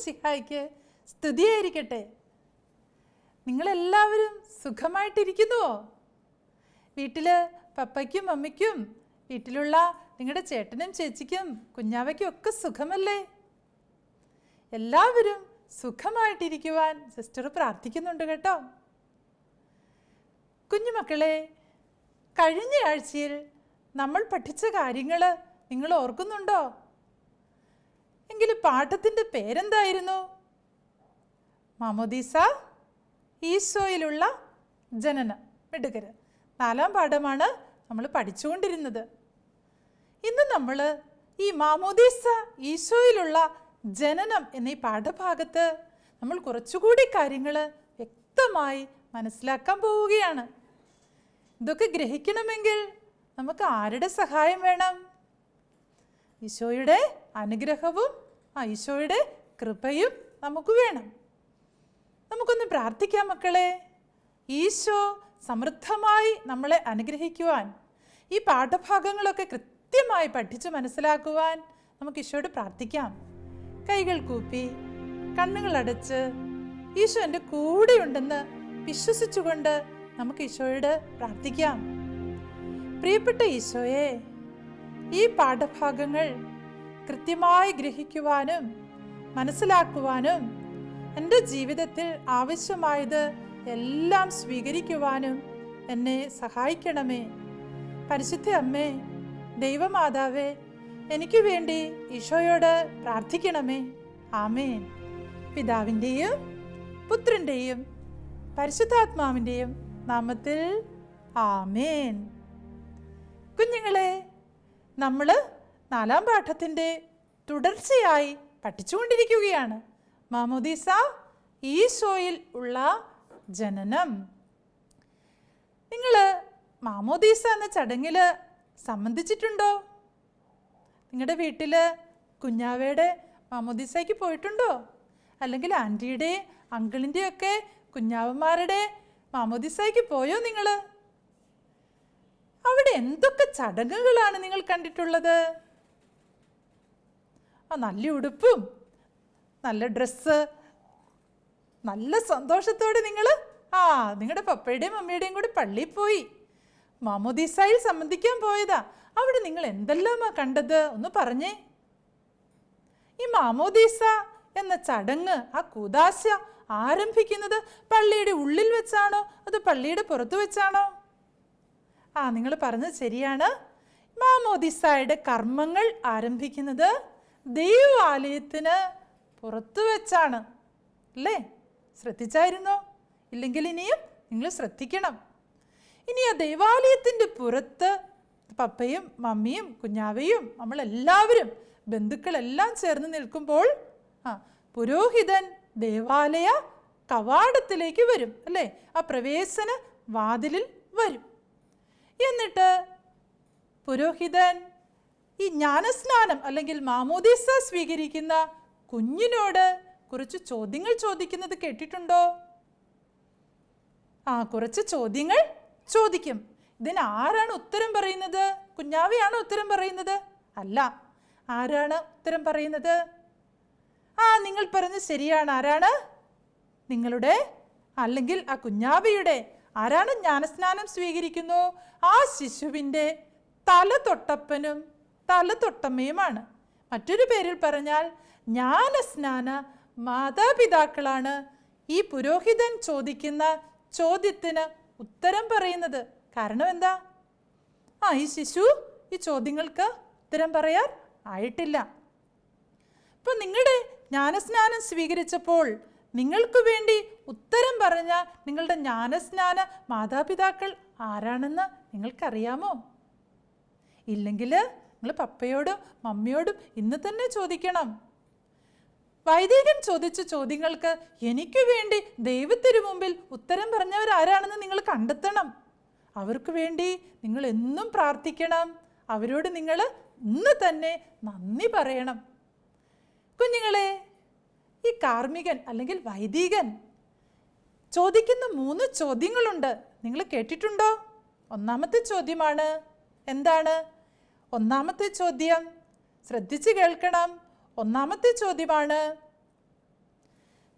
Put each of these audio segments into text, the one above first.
ഈശോ മിശിഹായ്ക്ക് സ്തുതിയായിരിക്കട്ടെ. നിങ്ങളെല്ലാവരും സുഖമായിട്ടിരിക്കുന്നുവോ? വീട്ടിൽ പപ്പയ്ക്കും മമ്മിക്കും വീട്ടിലുള്ള നിങ്ങളുടെ ചേട്ടനും ചേച്ചിക്കും കുഞ്ഞാവയ്ക്കും ഒക്കെ സുഖമല്ലേ? എല്ലാവരും സുഖമായിട്ടിരിക്കുവാൻ സിസ്റ്റർ പ്രാർത്ഥിക്കുന്നുണ്ട് കേട്ടോ. കുഞ്ഞുമക്കളെ കഴിഞ്ഞ ആഴ്ചയിൽ നമ്മൾ പഠിച്ച കാര്യങ്ങൾ നിങ്ങൾ ഓർക്കുന്നുണ്ടോ? എങ്കിൽ പാഠത്തിന്റെ പേരെന്തായിരുന്നു? മാമോദീസ ഈശോയിലുള്ള ജനനം മിടുക്കര്. നാലാം പാഠമാണ് നമ്മൾ പഠിച്ചുകൊണ്ടിരുന്നത്. ഇന്ന് നമ്മൾ ഈ മാമോദീസ ഈശോയിലുള്ള ജനനം എന്നീ പാഠഭാഗത്ത് നമ്മൾ കുറച്ചുകൂടി കാര്യങ്ങൾ വ്യക്തമായി മനസ്സിലാക്കാൻ പോവുകയാണ്. ഇതൊക്കെ ഗ്രഹിക്കണമെങ്കിൽ നമുക്ക് ആരുടെ സഹായം വേണം? ഈശോയുടെ അനുഗ്രഹവും ആ ഈശോയുടെ കൃപയും നമുക്ക് വേണം. നമുക്കൊന്ന് പ്രാർത്ഥിക്കാം മക്കളെ. ഈശോ സമൃദ്ധമായി നമ്മളെ അനുഗ്രഹിക്കുവാൻ ഈ പാഠഭാഗങ്ങളൊക്കെ കൃത്യമായി പഠിച്ച് മനസ്സിലാക്കുവാൻ നമുക്ക് ഈശോയോട് പ്രാർത്ഥിക്കാം. കൈകൾ കൂപ്പി കണ്ണുകൾ അടച്ച് ഈശോ എന്റെ കൂടെയുണ്ടെന്ന് വിശ്വസിച്ചുകൊണ്ട് നമുക്ക് ഈശോയോട് പ്രാർത്ഥിക്കാം. പ്രിയപ്പെട്ട ഈശോയെ ഈ പാഠഭാഗങ്ങൾ കൃത്യമായി ഗ്രഹിക്കുവാനും മനസ്സിലാക്കുവാനും എന്റെ ജീവിതത്തിൽ ആവശ്യമായത് എല്ലാം സ്വീകരിക്കുവാനും എന്നെ സഹായിക്കണമേ. പരിശുദ്ധ അമ്മേ ദൈവമാതാവേ എനിക്ക് വേണ്ടി ഈശോയോട് പ്രാർത്ഥിക്കണമേ. ആമേൻ. പിതാവിന്റെയും പുത്രന്റെയും പരിശുദ്ധാത്മാവിന്റെയും നാമത്തിൽ ആമേൻ. കുഞ്ഞുങ്ങളെ നമ്മൾ നാലാം പാഠത്തിന്റെ തുടർച്ചയായി പഠിച്ചുകൊണ്ടിരിക്കുകയാണ്. മാമോദീസ ഈശോയിൽ ഉള്ള ജനനം. നിങ്ങൾ മാമോദീസ എന്ന ചടങ്ങിൽ സംബന്ധിച്ചിട്ടുണ്ടോ? നിങ്ങളുടെ വീട്ടിൽ കുഞ്ഞാവയുടെ മാമോദീസയ്ക്ക് പോയിട്ടുണ്ടോ? അല്ലെങ്കിൽ ആന്റിയുടെ അങ്കിളിന്റെയൊക്കെ കുഞ്ഞാവന്മാരുടെ മാമോദീസയ്ക്ക് പോയോ നിങ്ങൾ അവിടെ എന്തൊക്കെ ചടങ്ങുകളാണ് നിങ്ങൾ കണ്ടിട്ടുള്ളത്? ആ നല്ല ഉടുപ്പും നല്ല ഡ്രസ്സ് നല്ല സന്തോഷത്തോടെ നിങ്ങൾ ആ നിങ്ങളുടെ പപ്പയുടെയും മമ്മിയുടെയും കൂടി പള്ളിയിൽ പോയി. മാമോദീസായിൽ സംബന്ധിക്കാൻ പോയതാ. അവിടെ നിങ്ങൾ എന്തെല്ലാമാ കണ്ടത്? ഒന്ന് പറഞ്ഞേ. ഈ മാമോദീസ എന്ന ചടങ്ങ് ആ കൂതാശ ആരംഭിക്കുന്നത് പള്ളിയുടെ ഉള്ളിൽ വെച്ചാണോ? അത് പള്ളിയുടെ പുറത്ത് വെച്ചാണോ? ആ നിങ്ങൾ പറഞ്ഞത് ശരിയാണ്. മാമോദിസായുടെ കർമ്മങ്ങൾ ആരംഭിക്കുന്നത് ദൈവാലയത്തിന് പുറത്തു വെച്ചാണ്. അല്ലേ? ശ്രദ്ധിച്ചായിരുന്നോ? ഇല്ലെങ്കിൽ ഇനിയും നിങ്ങൾ ശ്രദ്ധിക്കണം. ഇനി ആ ദൈവാലയത്തിന്റെ പുറത്ത് പപ്പയും മമ്മിയും കുഞ്ഞാവയും നമ്മളെല്ലാവരും ബന്ധുക്കളെല്ലാം ചേർന്ന് നിൽക്കുമ്പോൾ ആ പുരോഹിതൻ ദേവാലയ കവാടത്തിലേക്ക് വരും. അല്ലേ? ആ പ്രവേശന വാതിലിൽ വരും. എന്നിട്ട് പുരോഹിതൻ ഈ ജ്ഞാനസ്നാനം അല്ലെങ്കിൽ മാമോദീസ സ്വീകരിക്കുന്ന കുഞ്ഞിനോട് കുറച്ച് ചോദ്യങ്ങൾ ചോദിക്കുന്നത് കേട്ടിട്ടുണ്ടോ? ആ കുറച്ച് ചോദ്യങ്ങൾ ചോദിക്കും. ഇതിന് ആരാണ് ഉത്തരം പറയുന്നത്? കുഞ്ഞാവിയാണ് ഉത്തരം പറയുന്നത്? അല്ല. ആരാണ് ഉത്തരം പറയുന്നത്? ആ നിങ്ങൾ പറഞ്ഞ് ശരിയാണ്. ആരാണ്? നിങ്ങളുടെ അല്ലെങ്കിൽ ആ കുഞ്ഞാവിയുടെ ആരാണ് ജ്ഞാനസ്നാനം സ്വീകരിക്കുന്നു? ആ ശിശുവിന്റെ തല തൊട്ടപ്പനും തല തൊട്ടമ്മയുമാണ് മറ്റൊരു പേരിൽ പറഞ്ഞാൽ ജ്ഞാനസ്നാന മാതാപിതാക്കളാണ് ഈ പുരോഹിതൻ ചോദിക്കുന്ന ചോദ്യത്തിന് ഉത്തരം പറയുന്നത്. കാരണം എന്താ? ആ ഈ ശിശു ഈ ചോദ്യങ്ങൾക്ക് ഉത്തരം പറയാൻ ആയിട്ടില്ല. ഇപ്പം നിങ്ങളുടെ ജ്ഞാനസ്നാനം സ്വീകരിച്ചപ്പോൾ നിങ്ങൾക്ക് വേണ്ടി ഉത്തരം പറഞ്ഞ നിങ്ങളുടെ ജ്ഞാനസ്നാന മാതാപിതാക്കൾ ആരാണെന്ന് നിങ്ങൾക്കറിയാമോ? ഇല്ലെങ്കിൽ നിങ്ങൾ പപ്പയോടും മമ്മിയോടും ഇന്ന് തന്നെ ചോദിക്കണം. വൈദികൻ ചോദിച്ച ചോദ്യങ്ങൾക്ക് എനിക്ക് വേണ്ടി ദൈവത്തിനു മുമ്പിൽ ഉത്തരം പറഞ്ഞവർ ആരാണെന്ന് നിങ്ങൾ കണ്ടെത്തണം. അവർക്ക് വേണ്ടി നിങ്ങൾ എന്നും പ്രാർത്ഥിക്കണം. അവരോട് നിങ്ങൾ ഇന്ന് തന്നെ നന്ദി പറയണം. കുഞ്ഞുങ്ങളെ ഈ കാർമികൻ അല്ലെങ്കിൽ വൈദികൻ ചോദിക്കുന്ന മൂന്ന് ചോദ്യങ്ങളുണ്ട്. നിങ്ങൾ കേട്ടിട്ടുണ്ടോ? ഒന്നാമത്തെ ചോദ്യമാണ് എന്താണ്? ഒന്നാമത്തെ ചോദ്യം. ശ്രദ്ധിച്ചു കേൾക്കണം. ഒന്നാമത്തെ ചോദ്യമാണ്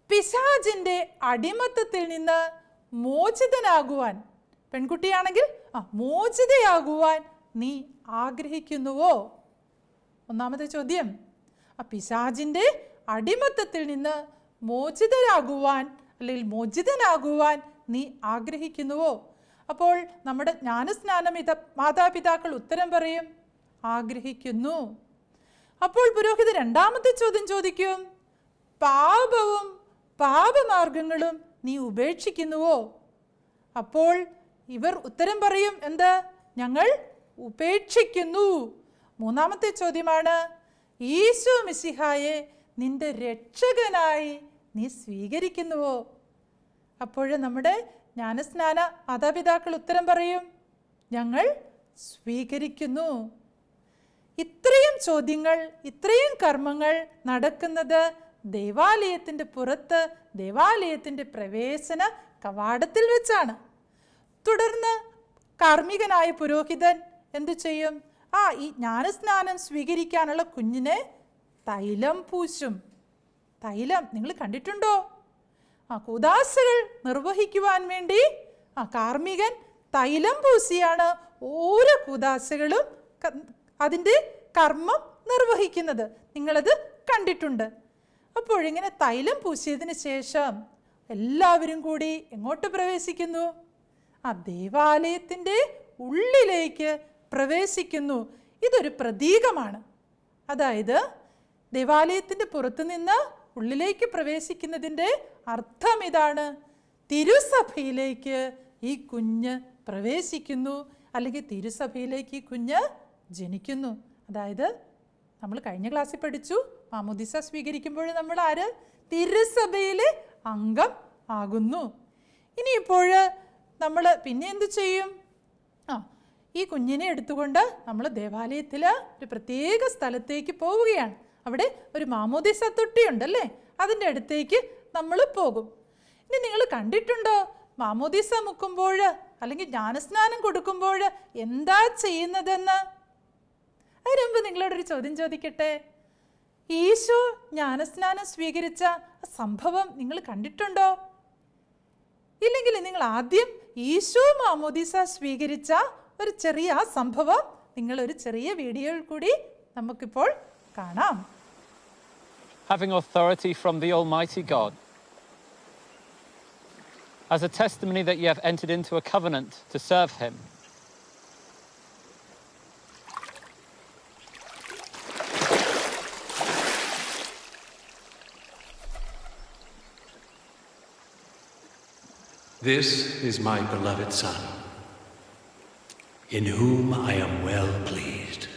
പിശാജിന്റെ അടിമത്തത്തിൽ നിന്ന് മോചിതനാകുവാൻ പെൺകുട്ടിയാണെങ്കിൽ ആ മോചിതയാകുവാൻ നീ ആഗ്രഹിക്കുന്നുവോ? ഒന്നാമത്തെ ചോദ്യം ആ പിശാജിന്റെ അടിമത്തത്തിൽ നിന്ന് മോചിതരാകുവാൻ അല്ലെങ്കിൽ മോചിതനാകുവാൻ നീ ആഗ്രഹിക്കുന്നുവോ? അപ്പോൾ നമ്മുടെ ജ്ഞാനസ്നാനം ഇത മാതാപിതാക്കൾ ഉത്തരം പറയും ആഗ്രഹിക്കുന്നു. അപ്പോൾ പുരോഹിത രണ്ടാമത്തെ ചോദ്യം ചോദിക്കും പാപവും പാപമാർഗങ്ങളും നീ ഉപേക്ഷിക്കുന്നുവോ? അപ്പോൾ ഇവർ ഉത്തരം പറയും എന്ത്? ഞങ്ങൾ ഉപേക്ഷിക്കുന്നു. മൂന്നാമത്തെ ചോദ്യമാണ് ഈശോ മിസിഹായെ നിന്റെ രക്ഷകനായി നീ സ്വീകരിക്കുന്നുവോ? അപ്പോൾ നമ്മുടെ ജ്ഞാനസ്നാന മാതാപിതാക്കൾ ഉത്തരം പറയും ഞങ്ങൾ സ്വീകരിക്കുന്നു. ഇത്രയും ചോദ്യങ്ങൾ ഇത്രയും കർമ്മങ്ങൾ നടക്കുന്നത് ദേവാലയത്തിന്റെ പുറത്ത് ദേവാലയത്തിന്റെ പ്രവേശന കവാടത്തിൽ വെച്ചാണ്. തുടർന്ന് കാർമ്മികനായ പുരോഹിതൻ എന്തു ചെയ്യും? ആ ഈ ജ്ഞാനസ്നാനം സ്വീകരിക്കാനുള്ള കുഞ്ഞിനെ തൈലം പൂശും. തൈലം നിങ്ങൾ കണ്ടിട്ടുണ്ടോ? ആ കൂദാശകൾ നിർവഹിക്കുവാൻ വേണ്ടി ആ കാർമ്മികൻ തൈലം പൂശിയാണ് ഓരോ കൂദാശകളും ക- അതിന്റെ കർമ്മം നിർവഹിക്കുന്നത്. നിങ്ങളത് കണ്ടിട്ടുണ്ട്. അപ്പോൾ ഇങ്ങനെ തൈലം പൂശിയതിന് ശേഷം എല്ലാവരും കൂടി എങ്ങോട്ട് പ്രവേശിക്കുന്നു? ആ ദേവാലയത്തിന്റെ ഉള്ളിലേക്ക് പ്രവേശിക്കുന്നു. ഇതൊരു പ്രതീകമാണ്. അതായത് ദേവാലയത്തിന്റെ പുറത്തുനിന്ന് ഉള്ളിലേക്ക് പ്രവേശിക്കുന്നതിന്റെ അർത്ഥം ഇതാണ്. തിരുസഭയിലേക്ക് ഈ കുഞ്ഞ് പ്രവേശിക്കുന്നു. അല്ലെങ്കിൽ തിരുസഭയിലേക്ക് ഈ കുഞ്ഞ് ജനിക്കുന്നു. അതായത് നമ്മൾ കഴിഞ്ഞ ക്ലാസ്സിൽ പഠിച്ചു. മാമുദിസ സ്വീകരിക്കുമ്പോൾ നമ്മൾ ആര്? തിരുസഭയിൽ അംഗം ആകുന്നു. ഇനിയിപ്പോൾ നമ്മൾ പിന്നെ എന്ത് ചെയ്യും? ആ ഈ കുഞ്ഞിനെ എടുത്തുകൊണ്ട് നമ്മൾ ദേവാലയത്തിൽ ഒരു പ്രത്യേക സ്ഥലത്തേക്ക് പോവുകയാണ്. അവിടെ ഒരു മാമോദിസ തൊട്ടിയുണ്ടല്ലേ? അതിന്റെ അടുത്തേക്ക് നമ്മൾ പോകും. ഇനി നിങ്ങൾ കണ്ടിട്ടുണ്ടോ? മാമോദിസ മുക്കുമ്പോൾ അല്ലെങ്കിൽ ജ്ഞാനസ്നാനം കൊടുക്കുമ്പോൾ എന്താ ചെയ്യുന്നതെന്ന്? അതിന് മുമ്പ് നിങ്ങളോടൊരു ചോദ്യം ചോദിക്കട്ടെ ഈശോ ജ്ഞാനസ്നാനം സ്വീകരിച്ച സംഭവം നിങ്ങൾ കണ്ടിട്ടുണ്ടോ ഇല്ലെങ്കിൽ നിങ്ങൾ ആദ്യം ഈശോ മാമോദീസ സ്വീകരിച്ച ഒരു ചെറിയ സംഭവം നിങ്ങളൊരു ചെറിയ വീഡിയോയിൽ കൂടി നമുക്കിപ്പോൾ കാണാം having authority from the Almighty God. As a testimony that you have entered into a covenant to serve Him. This is my beloved Son, in whom I am well pleased.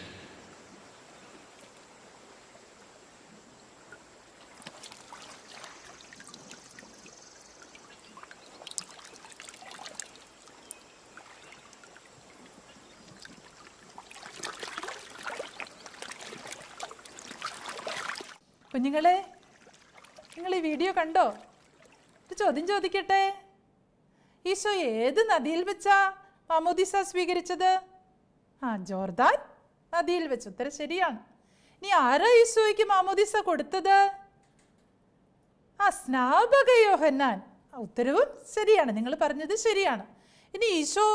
കുഞ്ഞുങ്ങളെ നിങ്ങൾ ഈ വീഡിയോ കണ്ടോ ചോദ്യം ചോദിക്കട്ടെ ഈശോ ഏത് നദിയിൽ വെച്ചാ മാമോദിസ സ്വീകരിച്ചത്? ആ ജോർദാൻ നദിയിൽ വെച്ച്. ഉത്തരം ശരിയാണ്. നീ ആരാ ഈശോയ്ക്ക് മാമോദിസ കൊടുത്തത്? ആ സ്നാപക യോഹന്നാൻ. ഉത്തരവും ശരിയാണ്. നിങ്ങൾ പറഞ്ഞത് ശരിയാണ്. ഇനി ഈശോ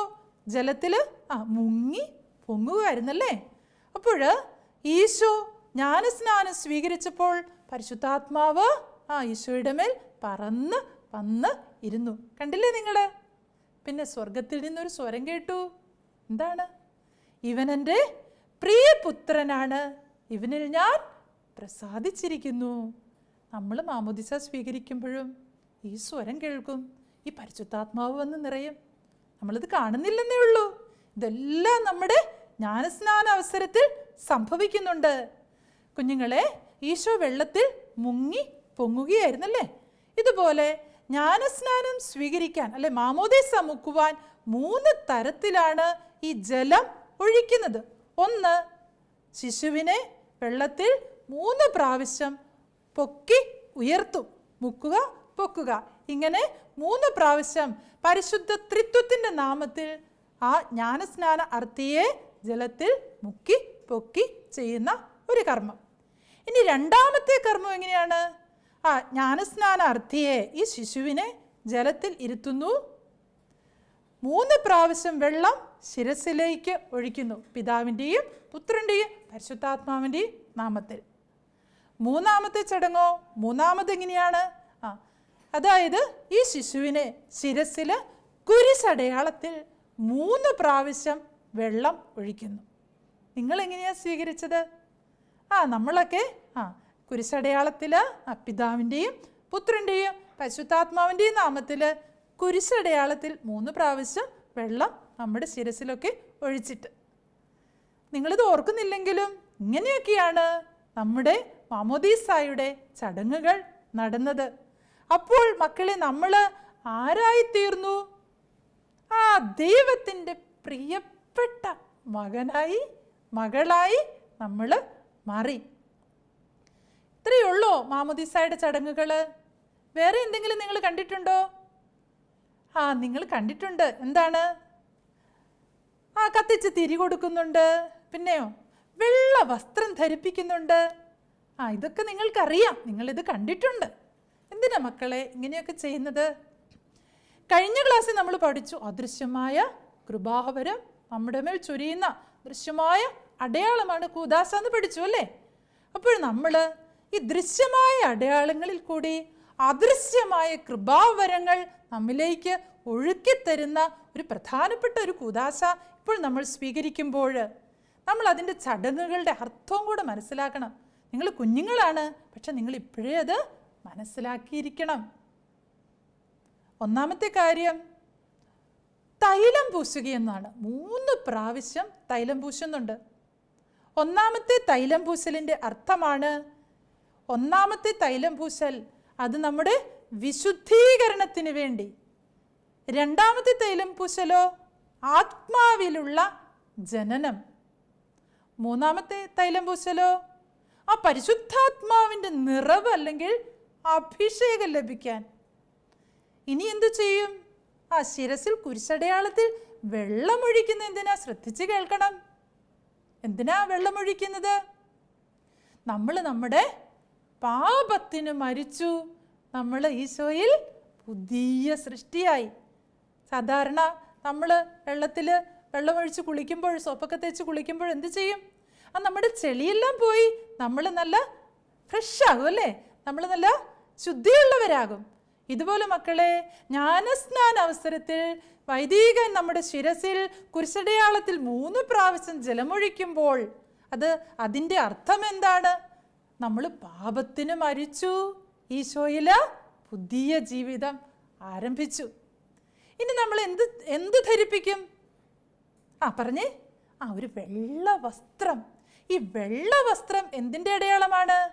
ജലത്തിൽ ആ മുങ്ങി പൊങ്ങുകയായിരുന്നല്ലേ? അപ്പോൾ ഈശോ ജ്ഞാനസ്നാനം സ്വീകരിച്ചപ്പോൾ പരിശുദ്ധാത്മാവ് ആ ഈശോയുടെ മേൽ പറന്ന് വന്ന് ഇരുന്നു. കണ്ടില്ലേ നിങ്ങൾ പിന്നെ സ്വർഗത്തിൽ നിന്നൊരു സ്വരം കേട്ടു. എന്താണ്? ഇവൻ ഇവനെന്റെ പ്രിയപുത്രനാണ്. ഇവനിൽ ഞാൻ പ്രസാദിച്ചിരിക്കുന്നു. നമ്മൾ മാമോദിസ സ്വീകരിക്കുമ്പോഴും ഈ സ്വരം കേൾക്കും. ഈ പരിശുദ്ധാത്മാവ് വന്ന് നിറയും. നമ്മളിത് കാണുന്നില്ലെന്നേ ഉള്ളൂ. ഇതെല്ലാം നമ്മുടെ ജ്ഞാനസ്നാന അവസരത്തിൽ സംഭവിക്കുന്നുണ്ട്. കുഞ്ഞുങ്ങളെ ഈശോ വെള്ളത്തിൽ മുങ്ങി പൊങ്ങുകയായിരുന്നല്ലേ? ഇതുപോലെ ജ്ഞാനസ്നാനം സ്വീകരിക്കാൻ അല്ലെ മാമോദിസ മുക്കുവാൻ മൂന്ന് തരത്തിലാണ് ഈ ജലം ഒഴിക്കുന്നത്. ഒന്ന് ശിശുവിനെ വെള്ളത്തിൽ മൂന്ന് പ്രാവശ്യം പൊക്കി ഉയർത്തും. മുക്കുക പൊക്കുക. ഇങ്ങനെ മൂന്ന് പ്രാവശ്യം പരിശുദ്ധ ത്രിത്വത്തിന്റെ നാമത്തിൽ ആ ജ്ഞാനസ്നാന അർത്ഥിയെ ജലത്തിൽ മുക്കി പൊക്കി ചെയ്യുന്ന ഒരു കർമ്മം. ഇനി രണ്ടാമത്തെ കർമ്മം എങ്ങനെയാണ്? ആ ജ്ഞാനസ്നാനാർത്ഥിയെ ഈ ശിശുവിനെ ജലത്തിൽ ഇരുത്തുന്നു. മൂന്ന് പ്രാവശ്യം വെള്ളം ശിരസിലേക്ക് ഒഴിക്കുന്നു. പിതാവിന്റെയും പുത്രന്റെയും പരിശുദ്ധാത്മാവിന്റെയും നാമത്തിൽ. മൂന്നാമത്തെ ചടങ്ങോ? മൂന്നാമത് എങ്ങനെയാണ്? ആ അതായത് ഈ ശിശുവിനെ ശിരസിൽ കുരിശടയാളത്തിൽ മൂന്ന് പ്രാവശ്യം വെള്ളം ഒഴിക്കുന്നു. നിങ്ങൾ എങ്ങനെയാണ് സ്വീകരിച്ചത്? ആ നമ്മളൊക്കെ ആ കുരിശടയാളത്തിൽ അപ്പിതാവിന്റെയും പിതാവിന്റെയും പുത്രന്റെയും പരിശുദ്ധാത്മാവിന്റെയും നാമത്തിൽ കുരിശടയാളത്തിൽ മൂന്ന് പ്രാവശ്യം വെള്ളം നമ്മുടെ ശിരസിലൊക്കെ ഒഴിച്ചിട്ട്. നിങ്ങളിത് ഓർക്കുന്നില്ലെങ്കിലും ഇങ്ങനെയൊക്കെയാണ് നമ്മുടെ മാമോദീസായുടെ ചടങ്ങുകൾ നടന്നത്. അപ്പോൾ മക്കളെ നമ്മൾ ആരായിത്തീർന്നു? ആ ദൈവത്തിന്റെ പ്രിയപ്പെട്ട മകനായി മകളായി നമ്മൾ മാറി. ഇത്രയേ ഉള്ളോ മാമോദീസായുടെ ചടങ്ങുകൾ വേറെ എന്തെങ്കിലും നിങ്ങൾ കണ്ടിട്ടുണ്ടോ? ആ നിങ്ങൾ കണ്ടിട്ടുണ്ട്. എന്താണ്? ആ കത്തിച്ച് തിരി കൊടുക്കുന്നുണ്ട്. പിന്നെയോ? വെള്ള വസ്ത്രം ധരിപ്പിക്കുന്നുണ്ട്. ആ ഇതൊക്കെ നിങ്ങൾക്കറിയാം. നിങ്ങളിത് കണ്ടിട്ടുണ്ട്. എന്തിനാ മക്കളെ ഇങ്ങനെയൊക്കെ ചെയ്യുന്നത്? കഴിഞ്ഞ ക്ലാസ്സിൽ നമ്മൾ പഠിച്ചു. അദൃശ്യമായ കൃപാവരം നമ്മുടെ മേൽ ചൊരിയുന്ന ദൃശ്യമായ അടയാളമാണ് കൂദാസ എന്ന് പഠിച്ചു അല്ലേ? അപ്പോൾ നമ്മൾ ഈ ദൃശ്യമായ അടയാളങ്ങളിൽ കൂടി അദൃശ്യമായ കൃപാവരങ്ങൾ നമ്മിലേക്ക് ഒഴുക്കിത്തരുന്ന ഒരു പ്രധാനപ്പെട്ട ഒരു കൂതാശ ഇപ്പോൾ നമ്മൾ സ്വീകരിക്കുമ്പോൾ നമ്മൾ അതിന്റെ ചടങ്ങുകളുടെ അർത്ഥവും കൂടെ മനസ്സിലാക്കണം. നിങ്ങൾ കുഞ്ഞുങ്ങളാണ് പക്ഷെ നിങ്ങൾ ഇപ്പോഴേ അത് മനസ്സിലാക്കിയിരിക്കണം. ഒന്നാമത്തെ കാര്യം തൈലം പൂശുക എന്നാണ്. മൂന്ന് പ്രാവശ്യം തൈലം പൂശുന്നുണ്ട്. ഒന്നാമത്തെ തൈലം പൂശലിന്റെ അർത്ഥമാണ് ഒന്നാമത്തെ തൈലം പൂശൽ അത് നമ്മുടെ വിശുദ്ധീകരണത്തിന് വേണ്ടി. രണ്ടാമത്തെ തൈലം പൂശലോ? ആത്മാവിലുള്ള ജനനം. മൂന്നാമത്തെ തൈലം പൂശലോ? ആ പരിശുദ്ധാത്മാവിന്റെ നിറവ് അല്ലെങ്കിൽ അഭിഷേകം ലഭിക്കാൻ. ഇനി എന്തു ചെയ്യും? ആ ശിരസിൽ കുരിശടയാളത്തിൽ വെള്ളമൊഴിക്കുന്ന എന്തിനാ? ശ്രദ്ധിച്ച് കേൾക്കണം. എന്തിനാ വെള്ളമൊഴിക്കുന്നത്? നമ്മൾ നമ്മുടെ പാപത്തിന് മരിച്ചു. നമ്മൾ ഈശോയിൽ പുതിയ സൃഷ്ടിയായി. സാധാരണ നമ്മൾ വെള്ളത്തിൽ വെള്ളമൊഴിച്ച് കുളിക്കുമ്പോൾ സോപ്പൊക്കെ തേച്ച് കുളിക്കുമ്പോൾ എന്ത് ചെയ്യും? ആ നമ്മുടെ ചെളിയെല്ലാം പോയി നമ്മൾ നല്ല ഫ്രഷ് ആകും അല്ലേ? നമ്മൾ നല്ല ശുദ്ധിയുള്ളവരാകും. ഇതുപോലെ മക്കളെ ജ്ഞാനസ്നാന അവസരത്തിൽ വൈദികൻ നമ്മുടെ ശിരസിൽ കുരിശടയാളത്തിൽ മൂന്ന് പ്രാവശ്യം ജലമൊഴിക്കുമ്പോൾ അത് അതിന്റെ അർത്ഥം എന്താണ്? നമ്മൾ പാപത്തിന് മരിച്ചു. ഈശോയിൽ പുതിയ ജീവിതം ആരംഭിച്ചു. ഇനി നമ്മൾ എന്ത് എന്ത് ധരിപ്പിക്കും? ആ പറഞ്ഞേ. ആ ഒരു വെള്ള വസ്ത്രം. ഈ വെള്ള വസ്ത്രം എന്തിന്റെ അടയാളമാണ്?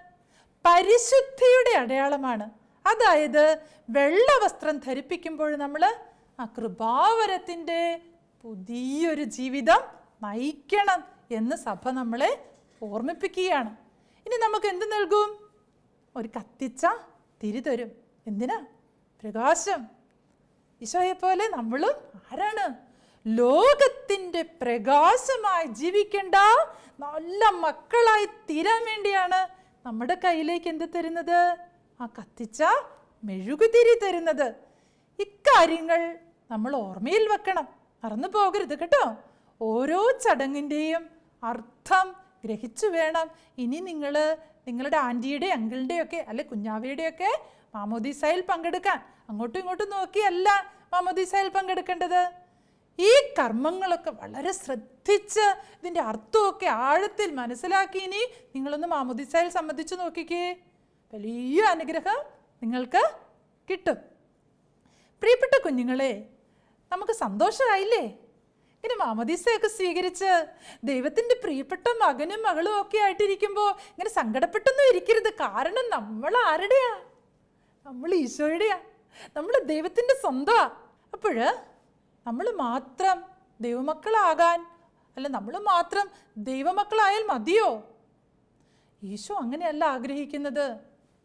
പരിശുദ്ധിയുടെ അടയാളമാണ്. അതായത് വെള്ള വസ്ത്രം ധരിപ്പിക്കുമ്പോൾ നമ്മൾ ആ കൃപാവരത്തിന്റെ പുതിയൊരു ജീവിതം നയിക്കണം എന്ന് സഭ നമ്മളെ ഓർമ്മിപ്പിക്കുകയാണ്. ഇനി നമുക്ക് എന്ത് നൽകും? ഒരു കത്തിച്ച തിരി തരും. എന്തിനാ? പ്രകാശം. ഈശോയെ പോലെ നമ്മളും ആരാണ്? ലോകത്തിന്റെ പ്രകാശമായി ജീവിക്കേണ്ട നല്ല മക്കളായി തീരാൻ വേണ്ടിയാണ് നമ്മുടെ കയ്യിലേക്ക് എന്ത് തരുന്നത്? ആ കത്തിച്ച മെഴുകുതിരി തരുന്നത്. ഇക്കാര്യങ്ങൾ നമ്മൾ ഓർമ്മയിൽ വെക്കണം. മറന്നു പോകരുത് കേട്ടോ. ഓരോ ചടങ്ങിന്റെയും അർത്ഥം ഗ്രഹിച്ചു വേണം. ഇനി നിങ്ങൾ നിങ്ങളുടെ ആന്റിയുടെ അങ്കിളിന്റെയൊക്കെ അല്ലെ കുഞ്ഞാവയുടെയൊക്കെ മാമോദീസയിൽ പങ്കെടുക്കാൻ അങ്ങോട്ടും ഇങ്ങോട്ടും നോക്കിയല്ല മാമോദീസയിൽ പങ്കെടുക്കേണ്ടത്. ഈ കർമ്മങ്ങളൊക്കെ വളരെ ശ്രദ്ധിച്ച് ഇതിന്റെ അർത്ഥമൊക്കെ ആഴത്തിൽ മനസ്സിലാക്കി ഇനി നിങ്ങളൊന്ന് മാമോദീസയിൽ സംബന്ധിച്ച് നോക്കിക്കേ. വലിയ അനുഗ്രഹം നിങ്ങൾക്ക് കിട്ടും. പ്രിയപ്പെട്ട കുഞ്ഞുങ്ങളെ നമുക്ക് സന്തോഷമായില്ലേ? ഇങ്ങനെ മാമദീസയൊക്കെ സ്വീകരിച്ച് ദൈവത്തിന്റെ പ്രിയപ്പെട്ട മകനും മകളും ഒക്കെ ആയിട്ടിരിക്കുമ്പോൾ ഇങ്ങനെ സങ്കടപ്പെട്ടൊന്നും ഇരിക്കരുത്. കാരണം നമ്മൾ ആരുടെയാ? നമ്മൾ ഈശോയുടെയാ. നമ്മൾ ദൈവത്തിന്റെ സ്വന്തമാ. അപ്പോൾ നമ്മൾ മാത്രം ദൈവമക്കളാകാൻ അല്ല നമ്മൾ മാത്രം ദൈവമക്കളായാൽ മതിയോ? ഈശോ അങ്ങനെയല്ല ആഗ്രഹിക്കുന്നത്.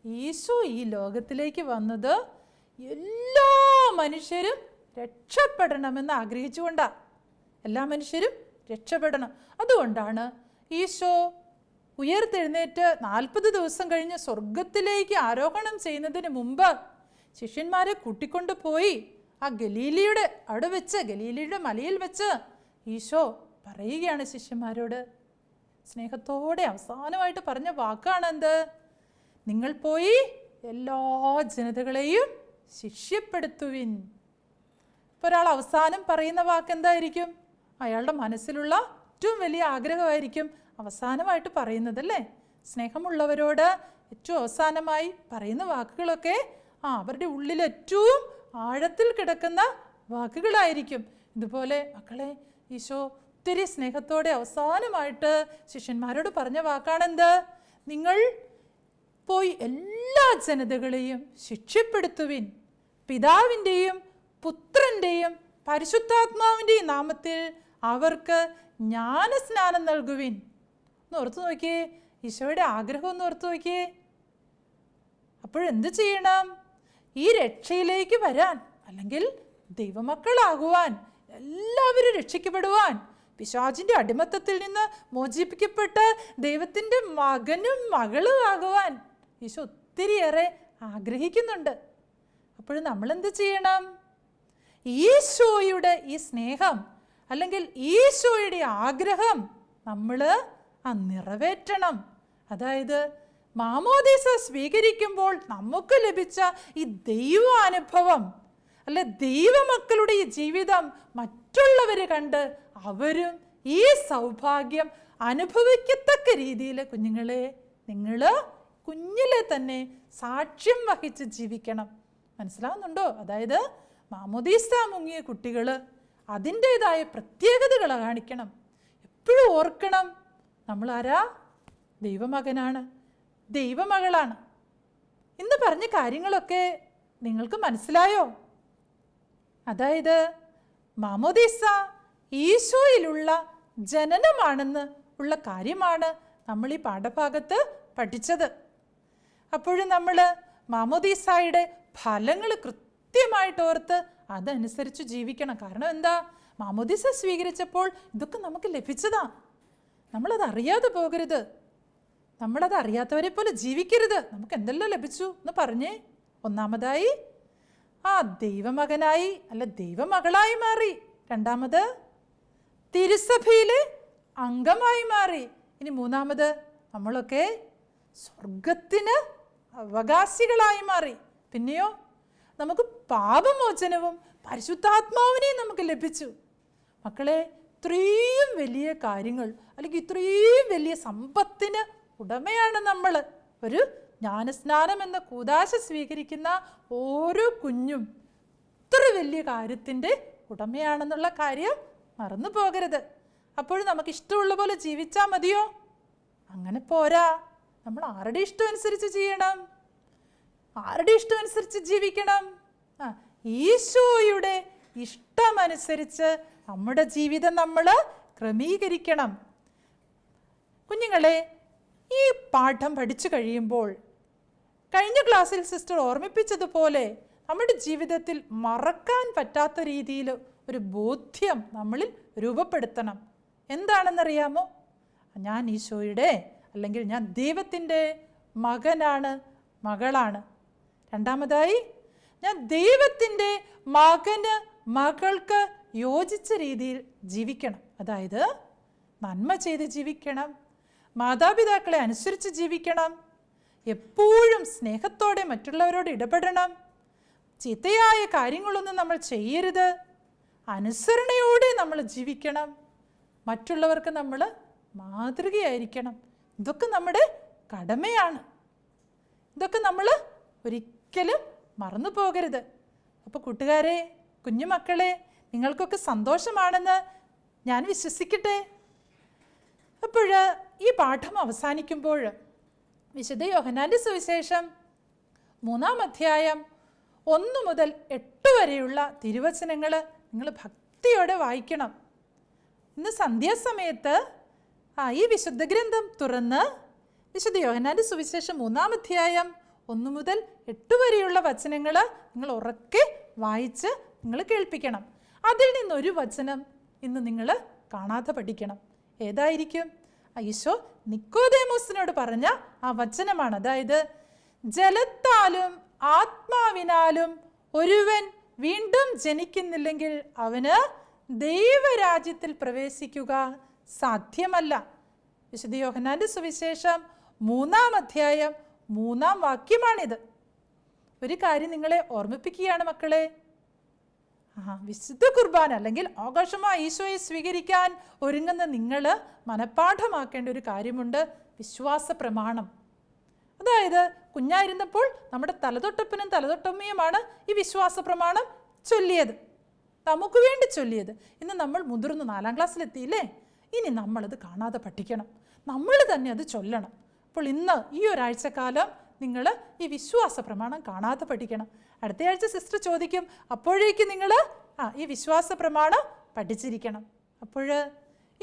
ഈശോ ഈ ലോകത്തിലേക്ക് വന്നത് എല്ലാ മനുഷ്യരും രക്ഷപ്പെടണമെന്ന് ആഗ്രഹിച്ചുകൊണ്ടാണ് എല്ലാ മനുഷ്യരും രക്ഷപ്പെടണം. അതുകൊണ്ടാണ് ഈശോ ഉയർത്തെഴുന്നേറ്റ് നാൽപ്പത് ദിവസം കഴിഞ്ഞ് സ്വർഗത്തിലേക്ക് ആരോഹണം ചെയ്യുന്നതിന് മുമ്പ് ശിഷ്യന്മാരെ കൂട്ടിക്കൊണ്ട് പോയി ആ ഗലീലിയുടെ അവിടെ വെച്ച് ഗലീലിയുടെ മലയിൽ വെച്ച് ഈശോ പറയുകയാണ് ശിഷ്യന്മാരോട്. സ്നേഹത്തോടെ അവസാനമായിട്ട് പറഞ്ഞ വാക്കാണ് എന്ത് നിങ്ങൾ പോയി എല്ലാ ജനതകളെയും ശിഷ്യപ്പെടുത്തുവിൻ. ഇപ്പോൾ ഒരാൾ അവസാനം പറയുന്ന വാക്ക് എന്തായിരിക്കും? അയാളുടെ മനസ്സിലുള്ള ഏറ്റവും വലിയ ആഗ്രഹമായിരിക്കും അവസാനമായിട്ട് പറയുന്നത് അല്ലേ സ്നേഹമുള്ളവരോട് ഏറ്റവും അവസാനമായി പറയുന്ന വാക്കുകളൊക്കെ ആ അവരുടെ ഉള്ളിൽ ഏറ്റവും ആഴത്തിൽ കിടക്കുന്ന വാക്കുകളായിരിക്കും. ഇതുപോലെ മക്കളെ ഈശോ ഒത്തിരി സ്നേഹത്തോടെ അവസാനമായിട്ട് ശിഷ്യന്മാരോട് പറഞ്ഞ വാക്കാണെന്ത്? നിങ്ങൾ പോയി എല്ലാ ജനതകളെയും ശിക്ഷപ്പെടുത്തുവിൻ. പിതാവിന്റെയും പുത്രന്റെയും പരിശുദ്ധാത്മാവിന്റെയും നാമത്തിൽ അവർക്ക് ജ്ഞാനസ്നാനം നൽകുവിൻ. ഒന്ന് ഓർത്തു നോക്കിയേ. ഈശോയുടെ ആഗ്രഹം ഒന്ന് ഓർത്തു നോക്കിയേ. അപ്പോഴെന്ത് ചെയ്യണം? ഈ രക്ഷയിലേക്ക് വരാൻ അല്ലെങ്കിൽ ദൈവമക്കളാകുവാൻ എല്ലാവരും രക്ഷിക്കപ്പെടുവാൻ പിശാചിന്റെ അടിമത്തത്തിൽ നിന്ന് മോചിപ്പിക്കപ്പെട്ട് ദൈവത്തിന്റെ മകനും മകളും ആകുവാൻ ഈശോ ഒത്തിരിയേറെ ആഗ്രഹിക്കുന്നുണ്ട്. അപ്പോൾ നമ്മളെന്ത് ചെയ്യണം? ഈശോയുടെ ഈ സ്നേഹം അല്ലെങ്കിൽ ഈശോയുടെ ആഗ്രഹം നമ്മൾ ആ നിറവേറ്റണം. അതായത് മാമോദീസ സ്വീകരിക്കുമ്പോൾ നമുക്ക് ലഭിച്ച ഈ ദൈവാനുഭവം അല്ലെ ദൈവമക്കളുടെ ഈ ജീവിതം മറ്റുള്ളവർ കണ്ട് അവരും ഈ സൗഭാഗ്യം അനുഭവിക്കത്തക്ക രീതിയിൽ കുഞ്ഞുങ്ങളെ നിങ്ങൾ കുഞ്ഞിലെ തന്നെ സാക്ഷ്യം വഹിച്ച് ജീവിക്കണം. മനസ്സിലാവുന്നുണ്ടോ? അതായത് മാമോദീസ മുങ്ങിയ കുട്ടികൾ അതിന്റേതായ പ്രത്യേകതകൾ കാണിക്കണം. എപ്പോഴും ഓർക്കണം നമ്മൾ ആരാ ദൈവമകനാണ് ദൈവമകളാണ്. ഇന്ന് പറഞ്ഞ കാര്യങ്ങളൊക്കെ നിങ്ങൾക്ക് മനസ്സിലായോ? അതായത് മാമോദീസ ഈശോയിലുള്ള ജനനമാണെന്ന് ഉള്ള കാര്യമാണ് നമ്മൾ ഈ പാഠഭാഗത്ത് പഠിച്ചത്. അപ്പോഴും നമ്മൾ മാമോദീസായുടെ ഫലങ്ങൾ കൃത്യമായിട്ട് ഓർത്ത് അതനുസരിച്ച് ജീവിക്കണം. കാരണം എന്താ? മാമോദിസ സ്വീകരിച്ചപ്പോൾ ഇതൊക്കെ നമുക്ക് ലഭിച്ചതാ. നമ്മളത് അറിയാതെ പോകരുത്. നമ്മളത് അറിയാത്തവരെ പോലെ ജീവിക്കരുത്. നമുക്ക് എന്തെല്ലാം ലഭിച്ചു എന്ന് പറഞ്ഞേ. ഒന്നാമതായി ആ ദൈവമകനായി അല്ല ദൈവമകളായി മാറി. രണ്ടാമത് തിരുസഭയിലെ അംഗമായി മാറി. ഇനി മൂന്നാമത് നമ്മളൊക്കെ സ്വർഗത്തിന് അവകാശികളായി മാറി. പിന്നെയോ നമുക്ക് പാപമോചനവും പരിശുദ്ധാത്മാവിനെയും നമുക്ക് ലഭിച്ചു. മക്കളെ ഇത്രയും വലിയ കാര്യങ്ങൾ അല്ലെങ്കിൽ ഇത്രയും വലിയ സമ്പത്തിന് ഉടമയാണ് നമ്മൾ ഒരു ജ്ഞാനസ്നാനം എന്ന കൂതാശ സ്വീകരിക്കുന്ന ഓരോ കുഞ്ഞും ഇത്ര വലിയ കാര്യത്തിന്റെ ഉടമയാണെന്നുള്ള കാര്യം മറന്നു പോകരുത്. അപ്പോഴും നമുക്ക് ഇഷ്ടമുള്ള പോലെ ജീവിച്ചാൽ മതിയോ? അങ്ങനെ പോരാ. നമ്മൾ ആരുടെ ഇഷ്ടം അനുസരിച്ച് ചെയ്യണം? ആരുടെ ഇഷ്ടം അനുസരിച്ച് ജീവിക്കണം? ആ ഈശോയുടെ ഇഷ്ടമനുസരിച്ച് നമ്മുടെ ജീവിതം നമ്മൾ ക്രമീകരിക്കണം. കുഞ്ഞുങ്ങളെ ഈ പാഠം പഠിച്ചു കഴിയുമ്പോൾ കഴിഞ്ഞ ക്ലാസ്സിൽ സിസ്റ്റർ ഓർമ്മിപ്പിച്ചതുപോലെ നമ്മുടെ ജീവിതത്തിൽ മറക്കാൻ പറ്റാത്ത രീതിയിൽ ഒരു ബോധ്യം നമ്മളിൽ രൂപപ്പെടുത്തണം. എന്താണെന്നറിയാമോ? ഞാൻ ഈശോയുടെ അല്ലെങ്കിൽ ഞാൻ ദൈവത്തിന്റെ മകനാണ് മകളാണ്. രണ്ടാമതായി ഞാൻ ദൈവത്തിന്റെ മകന് മകൾക്ക് യോജിച്ച രീതിയിൽ ജീവിക്കണം. അതായത് നന്മ ചെയ്ത് ജീവിക്കണം മാതാപിതാക്കളെ അനുസരിച്ച് ജീവിക്കണം എപ്പോഴും സ്നേഹത്തോടെ മറ്റുള്ളവരോട് ഇടപെടണം ചിത്തയായ കാര്യങ്ങളൊന്നും നമ്മൾ ചെയ്യരുത് അനുസരണയോടെ നമ്മൾ ജീവിക്കണം മറ്റുള്ളവർക്ക് നമ്മൾ മാതൃകയായിരിക്കണം. ഇതൊക്കെ നമ്മുടെ കടമയാണ്. ഇതൊക്കെ നമ്മൾ ഒരിക്കലും മറന്നു പോകരുത്. അപ്പോൾ കൂട്ടുകാരെ കുഞ്ഞുമക്കളെ നിങ്ങൾക്കൊക്കെ സന്തോഷമാണെന്ന് ഞാൻ വിശ്വസിക്കട്ടെ? അപ്പോൾ ഈ പാഠം അവസാനിക്കുമ്പോൾ വിശുദ്ധ യോഹനാന്റെ സുവിശേഷം മൂന്നാം അധ്യായം ഒന്ന് മുതൽ എട്ട് വരെയുള്ള തിരുവചനങ്ങൾ നിങ്ങൾ ഭക്തിയോടെ വായിക്കണം. ഇന്ന് സന്ധ്യാസമയത്ത് ആ ഈ വിശുദ്ധ ഗ്രന്ഥം തുറന്ന് വിശുദ്ധ യോഹനാന്റെ സുവിശേഷം മൂന്നാം അധ്യായം ഒന്ന് മുതൽ എട്ട് വരെയുള്ള വചനങ്ങൾ നിങ്ങൾ ഉറക്കെ വായിച്ച് നിങ്ങൾ കേൾപ്പിക്കണം. അതിൽ നിന്നൊരു വചനം ഇന്ന് നിങ്ങൾ കാണാതെ പഠിക്കണം. ഏതായിരിക്കും? ഈശോ നിക്കോദേമോസിനോട് പറഞ്ഞ ആ വചനമാണ്. അതായത് ജലത്താലും ആത്മാവിനാലും ഒരുവൻ വീണ്ടും ജനിക്കുന്നില്ലെങ്കിൽ അവന് ദൈവരാജ്യത്തിൽ പ്രവേശിക്കുക സാധ്യമല്ല. വിശുദ്ധ യോഹനാന്റെ സുവിശേഷം മൂന്നാം അധ്യായം മൂന്നാം വാക്യമാണിത്. ഒരു കാര്യം നിങ്ങളെ ഓർമ്മിപ്പിക്കുകയാണ് മക്കളെ. ആ വിശുദ്ധ കുർബാന അല്ലെങ്കിൽ ആഘോഷമായി ഈശോയെ സ്വീകരിക്കാൻ ഒരുങ്ങുന്ന നിങ്ങൾ മനഃപ്പാഠമാക്കേണ്ട ഒരു കാര്യമുണ്ട്. വിശ്വാസ പ്രമാണം. അതായത് കുഞ്ഞായിരുന്നപ്പോൾ നമ്മുടെ തലതൊട്ടപ്പനും തലതൊട്ടമ്മയുമാണ് ഈ വിശ്വാസ പ്രമാണം ചൊല്ലിയത്. നമുക്ക് വേണ്ടി ചൊല്ലിയത്. ഇന്ന് നമ്മൾ മുതിർന്ന് നാലാം ക്ലാസ്സിലെത്തിയില്ലേ? ഇനി നമ്മളത് കാണാതെ പഠിക്കണം. നമ്മൾ തന്നെ അത് ചൊല്ലണം. അപ്പോൾ ഇന്ന് ഈ ഒരാഴ്ചക്കാലം നിങ്ങൾ ഈ വിശ്വാസ പ്രമാണം കാണാതെ പഠിക്കണം. അടുത്തയാഴ്ച സിസ്റ്റർ ചോദിക്കും അപ്പോഴേക്കും നിങ്ങൾ ആ ഈ വിശ്വാസ പ്രമാണം പഠിച്ചിരിക്കണം. അപ്പോൾ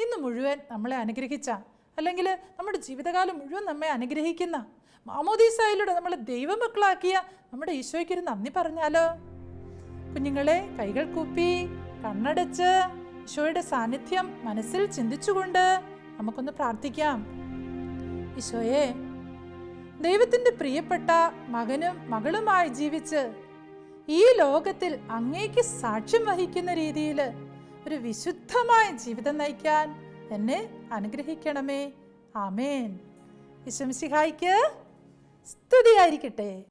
ഇന്ന് മുഴുവൻ നമ്മളെ അനുഗ്രഹിച്ച അല്ലെങ്കിൽ നമ്മുടെ ജീവിതകാലം മുഴുവൻ നമ്മെ അനുഗ്രഹിക്കുന്ന മാമോദീസായിലൂടെ നമ്മളെ ദൈവമക്കളാക്കിയ നമ്മുടെ ഈശോയ്ക്ക് ഒരു നന്ദി പറഞ്ഞാലോ? കുഞ്ഞുങ്ങളെ കൈകൾ കൂപ്പി കണ്ണടച്ച് ഈശോയുടെ സാന്നിധ്യം മനസ്സിൽ ചിന്തിച്ചുകൊണ്ട് നമുക്കൊന്ന് പ്രാർത്ഥിക്കാം. ഈശോയെ ദൈവത്തിന്റെ പ്രിയപ്പെട്ട മകനും മകളുമായി ജീവിച്ച് ഈ ലോകത്തിൽ അങ്ങേക്ക് സാക്ഷ്യം വഹിക്കുന്ന രീതിയിൽ ഒരു വിശുദ്ധമായ ജീവിതം നയിക്കാൻ എന്നെ അനുഗ്രഹിക്കണമേ. ആമേൻ. വിശംസിഹായിക്ക് സ്തുതിയായിരിക്കട്ടെ.